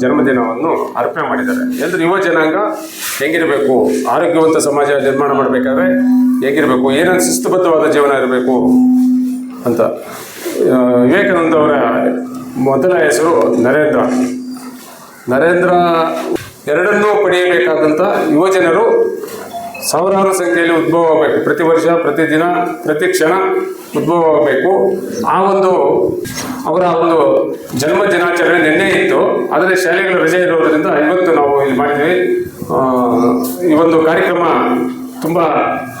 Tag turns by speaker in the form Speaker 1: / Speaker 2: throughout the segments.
Speaker 1: ಜನ್ಮದಿನವನ್ನು ಅರ್ಪಣೆ ಮಾಡಿದ್ದಾರೆ. ಅಂದರೆ ಯುವ ಜನಾಂಗ ಹೆಂಗಿರಬೇಕು? ಆರೋಗ್ಯವಂತ ಸಮಾಜ ನಿರ್ಮಾಣ ಮಾಡಬೇಕಾದ್ರೆ ಹೇಗಿರಬೇಕು? ಏನೇನು ಶಿಸ್ತುಬದ್ಧವಾದ ಜೀವನ ಇರಬೇಕು ಅಂತ ವಿವೇಕಾನಂದ ಅವರ ಮೊದಲ ಹೆಸರು ನರೇಂದ್ರ. ನರೇಂದ್ರ ಎರಡನ್ನೂ ಪಡೆಯಬೇಕಾದಂಥ ಯುವಜನರು ಸಾವಿರಾರು ಸಂಖ್ಯೆಯಲ್ಲಿ ಉದ್ಭವ ಆಗಬೇಕು ಪ್ರತಿ ವರ್ಷ ಪ್ರತಿದಿನ ಪ್ರತಿ ಕ್ಷಣ ಉದ್ಭವ ಆಗಬೇಕು ಆ ಒಂದು, ಅವರ ಒಂದು ಜನ್ಮ ದಿನಾಚರಣೆ ಆದರೆ ಶಾಲೆಗಳು ರಜೆ ಇರೋದರಿಂದ ಇವತ್ತು ನಾವು ಇಲ್ಲಿ ಮಾಡಿದ್ವಿ ಈ ಒಂದು ಕಾರ್ಯಕ್ರಮ ತುಂಬ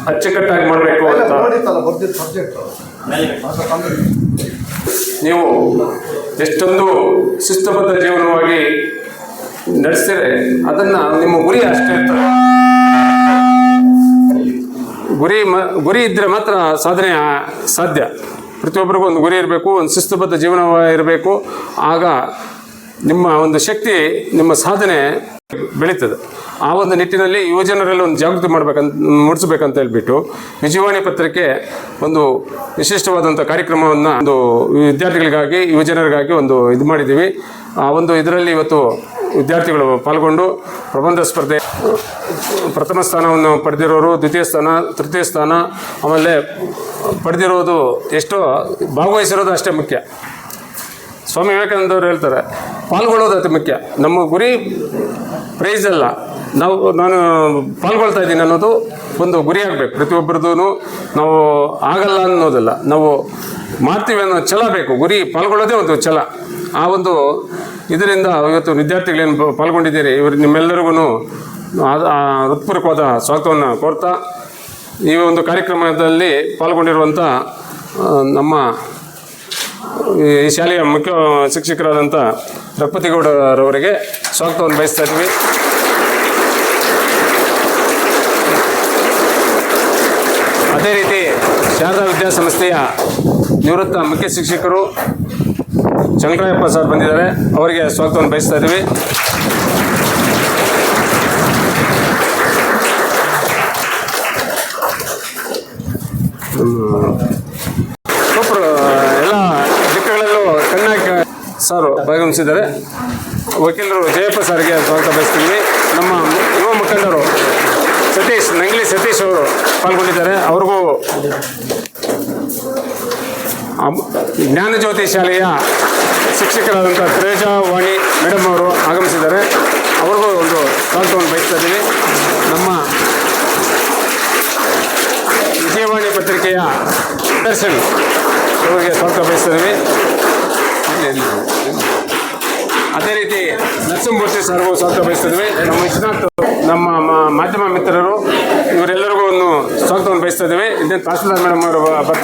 Speaker 1: ಅಚ್ಚುಕಟ್ಟಾಗಿ ಮಾಡಬೇಕು ಅಂತ. ನೀವು ಎಷ್ಟೊಂದು ಶಿಸ್ತುಬದ್ಧ ಜೀವನವಾಗಿ ನಡೆಸಿದರೆ ಅದನ್ನು ನಿಮ್ಮ ಗುರಿ ಅಷ್ಟೇ ಇರ್ತದೆ ಗುರಿ ಮ ಗುರಿ ಇದ್ದರೆ ಮಾತ್ರ ಸಾಧನೆ ಸಾಧ್ಯ. ಪ್ರತಿಯೊಬ್ಬರಿಗೂ ಒಂದು ಗುರಿ ಇರಬೇಕು ಒಂದು ಶಿಸ್ತುಬದ್ಧ ಜೀವನ ಇರಬೇಕು ಆಗ ನಿಮ್ಮ ಒಂದು ಶಕ್ತಿ, ನಿಮ್ಮ ಸಾಧನೆ ಬೆಳೀತದೆ. ಆ ಒಂದು ನಿಟ್ಟಿನಲ್ಲಿ ಯುವಜನರಲ್ಲಿ ಒಂದು ಜಾಗೃತಿ ಮಾಡ್ಬೇಕಂತ, ಮೂಡಿಸ್ಬೇಕಂತ ಹೇಳ್ಬಿಟ್ಟು ವಿಜಯವಾಣಿ ಪತ್ರಿಕೆ ಒಂದು ವಿಶಿಷ್ಟವಾದಂಥ ಕಾರ್ಯಕ್ರಮವನ್ನು ಒಂದು ವಿದ್ಯಾರ್ಥಿಗಳಿಗಾಗಿ, ಯುವಜನರಿಗಾಗಿ ಒಂದು ಇದು ಮಾಡಿದ್ದೀವಿ. ಆ ಒಂದು ಇದರಲ್ಲಿ ಇವತ್ತು ವಿದ್ಯಾರ್ಥಿಗಳು ಪಾಲ್ಗೊಂಡು ಪ್ರಬಂಧ ಸ್ಪರ್ಧೆ, ಪ್ರಥಮ ಸ್ಥಾನವನ್ನು ಪಡೆದಿರೋರು, ದ್ವಿತೀಯ ಸ್ಥಾನ, ತೃತೀಯ ಸ್ಥಾನ, ಆಮೇಲೆ ಪಡೆದಿರೋದು ಎಷ್ಟೋ ಭಾಗವಹಿಸಿರೋದು ಅಷ್ಟೇ ಮುಖ್ಯ. ಸ್ವಾಮಿ ವಿವೇಕಾನಂದ ಅವರು ಹೇಳ್ತಾರೆ ಪಾಲ್ಗೊಳ್ಳೋದು ಅತಿ ಮುಖ್ಯ. ನಮ್ಮ ಗುರಿ ಪ್ರೈಸ್ ಅಲ್ಲ. ನಾವು, ನಾನು ಪಾಲ್ಗೊಳ್ತಾ ಇದ್ದೀನಿ ಅನ್ನೋದು ಒಂದು ಗುರಿ ಆಗಬೇಕು. ಪ್ರತಿಯೊಬ್ಬರದ್ದು ನಾವು ಆಗಲ್ಲ ಅನ್ನೋದಲ್ಲ. ನಾವು ಮಾಡ್ತೀವಿ ಅನ್ನೋ ಛಲ ಬೇಕು. ಗುರಿ ಪಾಲ್ಗೊಳ್ಳೋದೇ ಒಂದು ಛಲ. ಆ ಒಂದು ಇದರಿಂದ ಇವತ್ತು ವಿದ್ಯಾರ್ಥಿಗಳೇನು ಪಾಲ್ಗೊಂಡಿದ್ದೀರಿ? ಇವರು ನಿಮ್ಮೆಲ್ಲರಿಗೂ ಹೃತ್ಪೂರ್ವಕವಾದ ಸ್ವಾಗತವನ್ನು ಕೋರ್ತಾ, ಈ ಒಂದು ಕಾರ್ಯಕ್ರಮದಲ್ಲಿ ಪಾಲ್ಗೊಂಡಿರುವಂಥ ನಮ್ಮ ಈ ಶಾಲೆಯ ಮುಖ್ಯ ಶಿಕ್ಷಕರಾದಂಥ ರಘುಪತಿಗೌಡರವರಿಗೆ ಸ್ವಾಗತವನ್ನು ಬಯಸ್ತಾ ಇದ್ವಿ ಅದೇ ರೀತಿ ಶಾರದಾ ವಿದ್ಯಾಸಂಸ್ಥೆಯ ನಿವೃತ್ತ ಮುಖ್ಯ ಶಿಕ್ಷಕರು ಚಂದ್ರಾಯಪ್ಪ ಸರ್ ಬಂದಿದ್ದಾರೆ. ಅವರಿಗೆ ಸ್ವಾಗತವನ್ನು ಬಯಸ್ತಾ ಒಬ್ಬರು ಸರ್ ಭಾಗವಹಿಸಿದ್ದಾರೆ. ವಕೀಲರು ಜಯಪ್ಪ ಸರ್ಗೆ ಸ್ವಾಗತ ಬಯಸ್ತೀವಿ ನಮ್ಮ ಯುವ ಮುಖಂಡರು ಸತೀಶ್, ನಂಗ್ಲಿ ಸತೀಶ್ ಅವರು ಪಾಲ್ಗೊಂಡಿದ್ದಾರೆ. ಅವ್ರಿಗೂ ಜ್ಞಾನಜ್ಯೋತಿ ಶಾಲೆಯ ಶಿಕ್ಷಕರಾದಂಥ ವಾಣಿ ಮೇಡಮ್ ಅವರು ಆಗಮಿಸಿದ್ದಾರೆ. ಅವ್ರಿಗೂ ಒಂದು ಸ್ವಾಗತವನ್ನು ಬಯಸ್ತಾ ಇದ್ದೀವಿ ನಮ್ಮ ವಿಜಯವಾಣಿ ಪತ್ರಿಕೆಯ ದರ್ಶನ್ ಅವರಿಗೆ ಸ್ವಾಗತ ಬಯಸ್ತಿದ್ದೀವಿ ಅದೇ ರೀತಿ ನರಸಿಂಹಮೂರ್ತಿ ಸರ್ಗೂ ಸ್ವಾಗತ ಬಯಸ್ತಿದ್ವಿ ನಮ್ಮ ವಿಶ್ವನಾಥ್ ನಮ್ಮ ಮಾಧ್ಯಮ ಮಿತ್ರರು, ಇವರೆಲ್ಲರಿಗೂ ಒಂದು ಸ್ವಾಗತವನ್ನು ಬಯಸ್ತಾ ಇದ್ದೇವೆ ಇದೇ ತಹಸೀಲ್ದಾರ್ ಮೇಡಮ್ ಅವರು